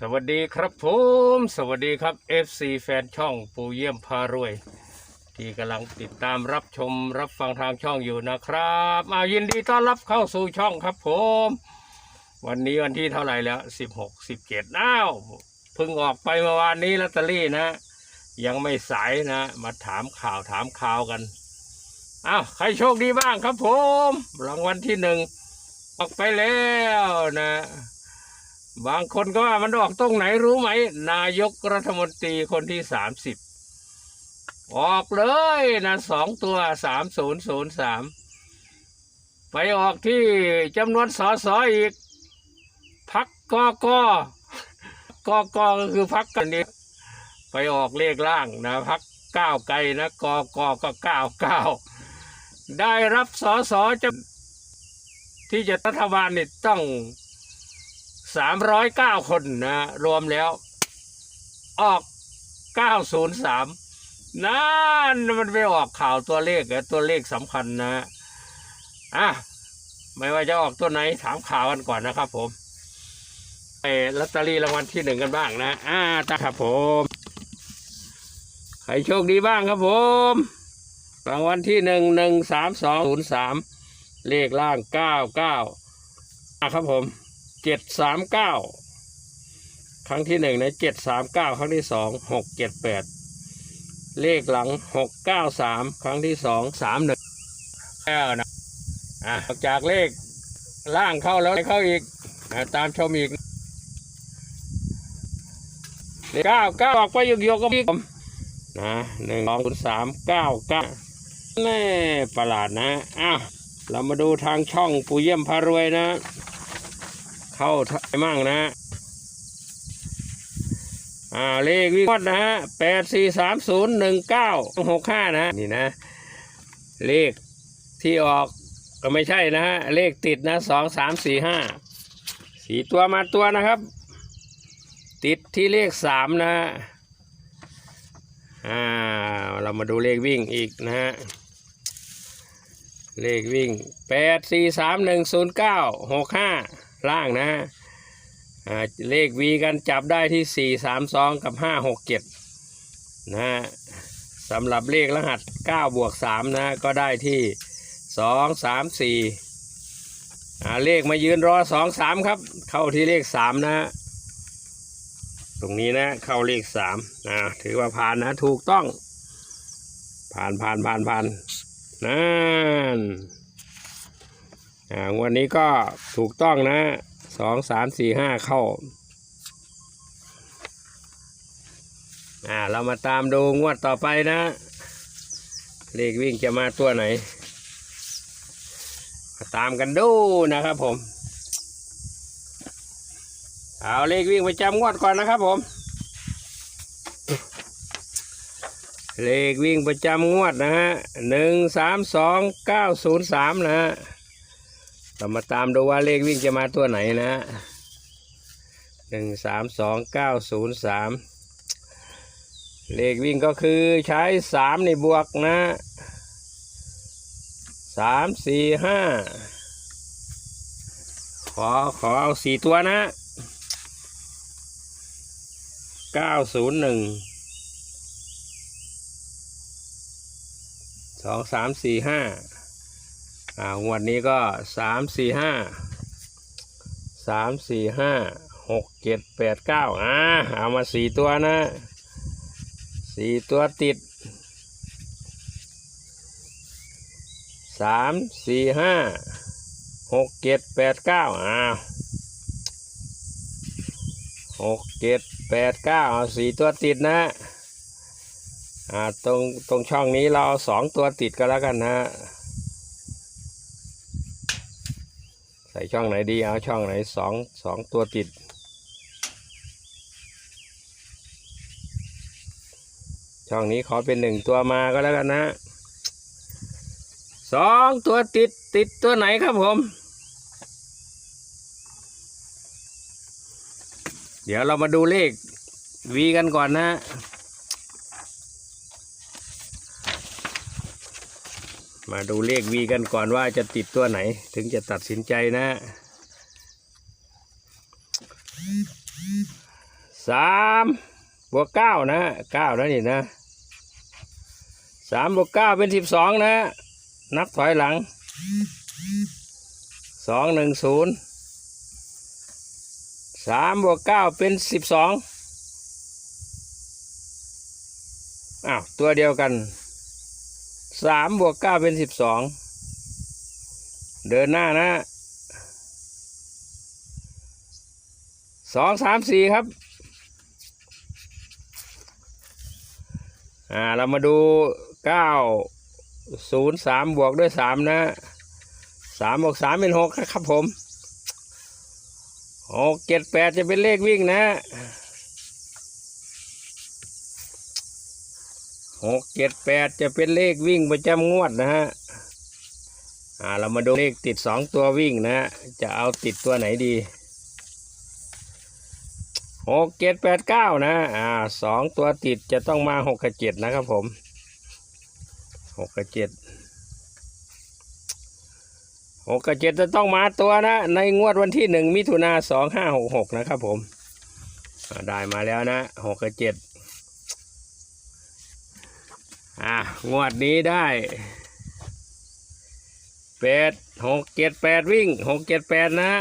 สวัสดีครับผม สวัสดีครับ FC แฟนช่องปูเยี่ยมพารวย ที่กำลังติดตามรับชมรับฟังทางช่องอยู่นะครับมายินดีต้อนรับเข้าสู่ช่องครับผม วันนี้วันที่เท่าไหร่แล้ว 16 17อ้าวเพิ่งออกไปเมื่อวานนี้ลอตเตอรี่นะ ยังไม่สายนะ มาถามข่าวถามข่าวกันอ้าวใครโชคดีบ้างครับผม รางวัลที่หนึ่งออกไปแล้วนะ บางคนก็ว่ามันออกตรงไหนรู้ไหม นายกรัฐมนตรีคนที่สามสิบออกเลยนะสองตัวสามศูนย์ศูนย์สามไปออกที่จำนวนสอสออีกพักกอกอกกก็คือพักกันนี้ไปออกเลขล่างนะพักก้าวไกลนะกกก็เก้าเก้าได้รับสอสอจะที่จะรัฐบาลนี่ต้อง สามร้อยเก้าคนนะรวมแล้ว ออกเก้าศูนย์สามนั่นมันไปออกข่าวตัวเลขตัวเลขสำคัญนะอะไม่ว่าจะออกตัวไหนถามข่าวกันก่อนนะครับผมไปลอตเตอรี่รางวัลที่หนึ่งกันบ้างนะ อ่าตาครับผม ใครโชคดีบ้างครับผม รางวัลที่หนึ่งหนึ่งสามสองศูนย์สามเลขล่างเก้าเก้าอะครับผม เจ็ดสามเก้าครั้งที่หนึ่งนะเจ็ดสามเก้าครั้งที่สองหกเจ็ดแปดเลขหลังหกเก้าสามครั้งที่สองสามหนึ่งแล้วนะอะจากเลขล่างเข้าแล้วเข้าอีกอตามชมอีกเก้าเก้าออกไปยู่เดียวก็มีนะหนึ่งสองสามเก้าเก้าแน่ประหลาดนะอ้าวเรามาดูทางช่องปูเยี่ยมพารวยนะ เข้าทยมั่งนะอ่าเลขวิวัฒนะฮะแปดสี่สามศูนย์หนึ่งเก้าหกห้านะนี่นะ เลขที่ออกก็ไม่ใช่นะฮะ เลขติดนะสองสามสี่ห้าสี่ตัวมาตัวนะครับ ติดที่เลขสามนะฮะอ่าเรามาดูเลขวิ่งอีกนะฮะ เลขวิ่งแปดสี่สามหนึ่งศูนย์เก้าหกห้า ล่างนะเลขวีกันจับได้ที่ 4 3 2 กับ 5 6 7นะฮะสำหรับเลขรหัส 9 บวก 3 นะ ก็ได้ที่ 2 3 4อ่เลขมายืนรอ 2 3 ครับ เข้าที่เลข 3 นะ ตรงนี้นะเข้าเลข3นะถือว่าผ่านนะถูกต้อง ผ่านผ่านผ่านผ่านนั่น อ่างวันนี้ก็ถูกต้องนะสองสามสี่ห้าเข้าอ่าเรามาตามดูงวดต่อไปนะ เลขวิ่งจะมาตัวไหนาตามกันดูนะครับผม เอาเลขวิ่งไปจำงวดก่อนนะครับผม เลขวิ่งประจำงวดนะฮะหนึ่งสามสองเก้าศูนย์สามนะฮะ เรามาตามดูว่าเลขวิ่งจะมาตัวไหนนะหนึ่งสามสองเก้าศูนย์สามเลขวิ่งก็คือใช้สามในบวกนะสามสี่ห้าขอขอเอาสี่ตัวนะเก้าศูนย์หนึ่งสองสามสี่ห้า อ่างวดนี้ก็สามสี่ห้าสามสี่ห้าหกเจ็ดแปดเก้าอ่าเอามาสี่ตัวนะสี่ตัวติดสามสี่ห้าหกเจ็ดแปดเก้าอ่าหกเจ็ดแปดเก้าเอาสี่ตัวติดนะอ่าตรงตรงช่องนี้เราสองตัวติดก็แล้วกันนะ ใส่ช่องไหนดีเอาช่องไหนสองสองตัวติด ช่องนี้ขอเป็นหนึ่งตัวมาก็แล้วกันนะสองตัวติดติดตัวไหนครับผม เดี๋ยวเรามาดูเลขวีกันก่อนนะ มาดูเลขวีกันก่อนว่าจะติดตัวไหน ถึงจะตัดสินใจนะสามบวกเก้านะเก้าแล้วนี่นะสามบวกเก้าเป็นสิบสองนะ นับถอยหลังสองหนึ่งศูนย์สามบวกเก้าเป็นสิบสองอ้าวตัวเดียวกัน สามบวกเก้าเป็นสิบสองเดินหน้านะสองสามสี่ครับอ่าเรามาดูเก้าศูนย์สามบวกด้วยสามนะสามบวกสามเป็นหกครับผมหกเจ็ดแปดจะเป็นเลขวิ่งนะ หกเจ็ดแปดจะเป็นเลขวิ่งประจำงวดนะฮะอ่าเรามาดูเลขติดสองตัววิ่งนะจะเอาติดตัวไหนดีหกเจ็ดแปดเก้านะอ่าสองตัวติดจะต้องมาหกกับเจ็ดนะครับผมหกกับเจ็ดหกกับเจ็ดจะต้องมาตัวนะ ในงวดวันที่หนึ่งมิถุนาสองห้าหกหกนะครับผมได้มาแล้วนะหกกับเจ็ด อ่างวดนี้ได้แปดหกเจ็ดแปดวิ่งหกเจ็ดแปดนะ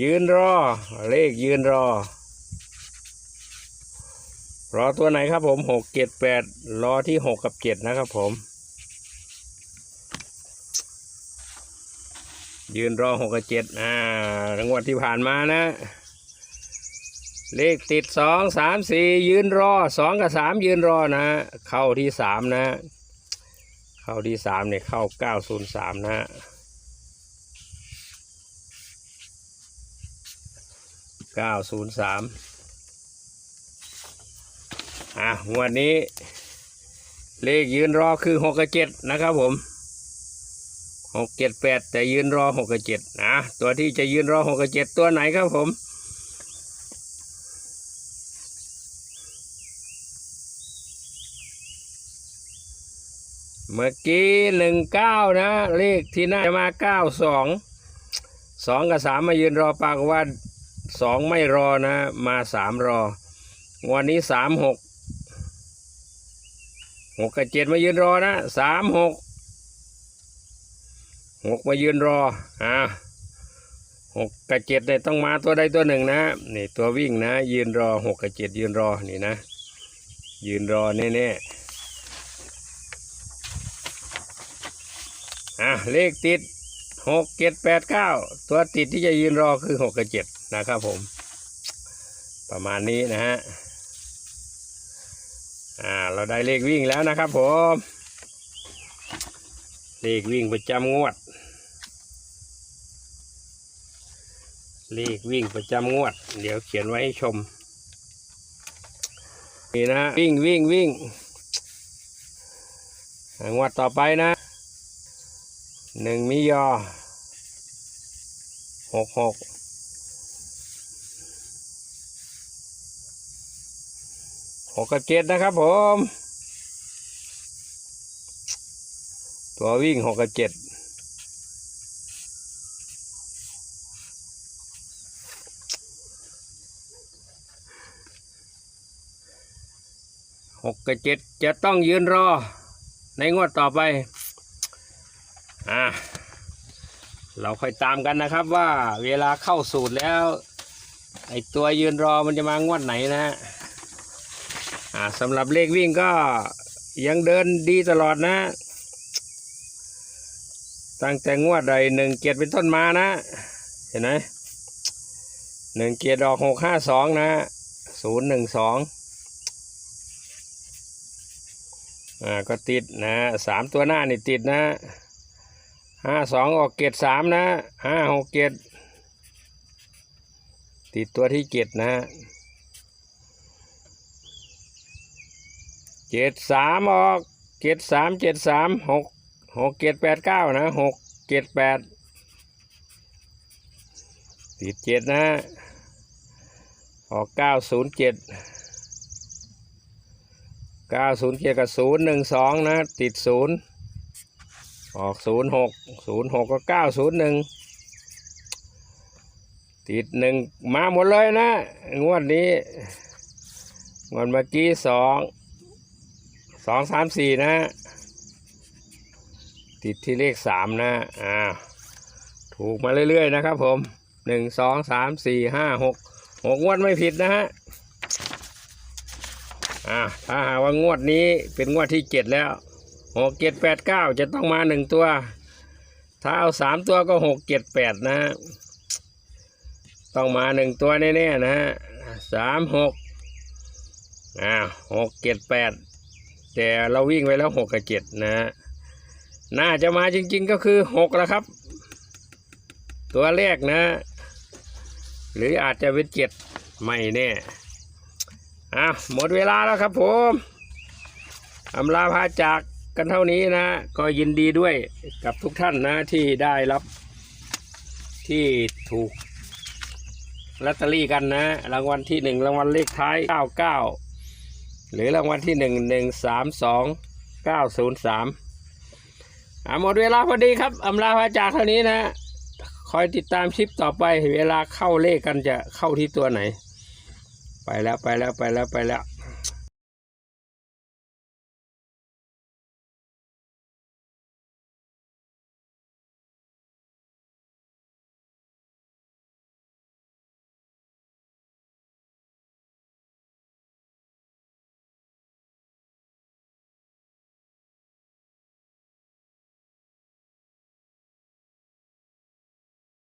ยืนรอ เลขยืนรอ รอตัวไหนครับผมหกเจ็ดแปดรอที่หกกับเจ็ดนะครับผม ยืนรอหกกับเจ็ดอ่ารางวัลที่ผ่านมานะ เลขติดสองสามสี่ยืนรอสองกับสามยืนรอนะ เข้าที่สามนะ เข้าที่สามเนี่ยเข้าเก้าศูนย์สามนะเก้าศูนย์สามอะงวดนี้ เลขยืนรอคือหกกับเจ็ดนะครับผมหกเจ็ดแปดแต่ยืนรอหกกับเจ็ดนะตัวที่จะยืนรอหกกับเจ็ดตัวไหนครับผม เมื่อกี้หนึ่งเก้านะ เลขที่น่าจะมาเก้าสองสองกับสามมายืนรอปากว่าสองไม่รอนะ มาสามรอ วันนี้สามหกหกกับเจ็ดมายืนรอนะสามหกหกมายืนรออ่าหกกับเจ็ดเนี่ยต้องมาตัวใดตัวหนึ่งนะนี่ตัววิ่งนะ ยืนรอหกกับเจ็ดยืนรอนี่นะ ยืนรอแน่ๆ อะเลขติดหกเจ็ดแปดเก้าตัวติดที่จะยืนรอคือหกกับเจ็ดนะครับผม ประมาณนี้นะฮะอ่าเราได้เลขวิ่งแล้วนะครับผม เลขวิ่งประจำงวด เลขวิ่งประจำงวด เดี๋ยวเขียนไว้ให้ชมนี่นะวิ่งวิ่งวิ่งงวดต่อไปนะ หนึ่งมิยอหกหกหกกับเจ็ดนะครับผม ตัววิ่งหกกับเจ็ดหกกับเจ็ดจะต้องยืนรอในงวดต่อไป อ่าเราค่อยตามกันนะครับว่าเวลาเข้าสูตรแล้ว ไอตัวยืนรอมันจะมางวดไหนนะฮะอ่าสำหรับเลขวิ่งก็ยังเดินดีตลอดนะ ตั้งแต่งวดใดหนึ่งเกียรเป็นต้นมานะ เห็นไหมหนึ่งเกียรดอกหกห้าสองนะศูนย์หนึ่งสองอ่าก็ติดนะสามตัวหน้านี่ติดนะ ห้าสองออกเกตสามนะห้าหกเกตติดตัวที่เกตนะเจ็ดสามออกเกตสามเจ็ดสามหกหกเกตแปดเก้านะหกเกตแปดติดเจ็ดนะออกเก้าศูนย์เจ็ดเก้าศูนย์เจ็ดกับศูนย์หนึ่งสองนะ ติดศูนย์ ออกศูนย์หกศูนย์หกก็เก้าศูนย์หนึ่งติดหนึ่งมาหมดเลยนะ งวดนี้งวดเมื่อกี้สองสองสามสี่นะ ติดที่เลขสามนะอ่าถูกมาเรื่อย ๆ นะครับผมหนึ่งสองสามสี่ห้าหกหกงวดไม่ผิดนะฮะอ่าถ้าหากว่างวดนี้เป็นงวดที่เจ็ดแล้ว หกเจ็ดแปดเก้าจะต้องมาหนึ่งตัว ถ้าเอาสามตัวก็หกเจ็ดแปดนะฮะต้องมาหนึ่งตัวแน่ๆนะฮะสามหกอ่าหกเจ็ดแปดแต่เราวิ่งไปแล้วหกกับเจ็ดนะฮะน่าจะมาจริงๆก็คือหกแล้วครับ ตัวแรกนะ หรืออาจจะเป็นเจ็ดไม่แน่อะหมดเวลาแล้วครับผมอำลาพาจาก กันเท่านี้นะ ก็ยินดีด้วยกับทุกท่านนะที่ได้รับ ที่ถูกลอตเตอรี่กันนะ รางวัลที่หนึ่งรางวัลเลขท้ายเก้าเก้าหรือรางวัลที่หนึ่งหนึ่งสามสองเก้าศูนย์สามหมดเวลาพอดีครับอำลาพาจากเท่านี้นะ คอยติดตามคลิปต่อไป เวลาเข้าเลขกันจะเข้าที่ตัวไหน ไปแล้วไปแล้วไปแล้วไปแล้ว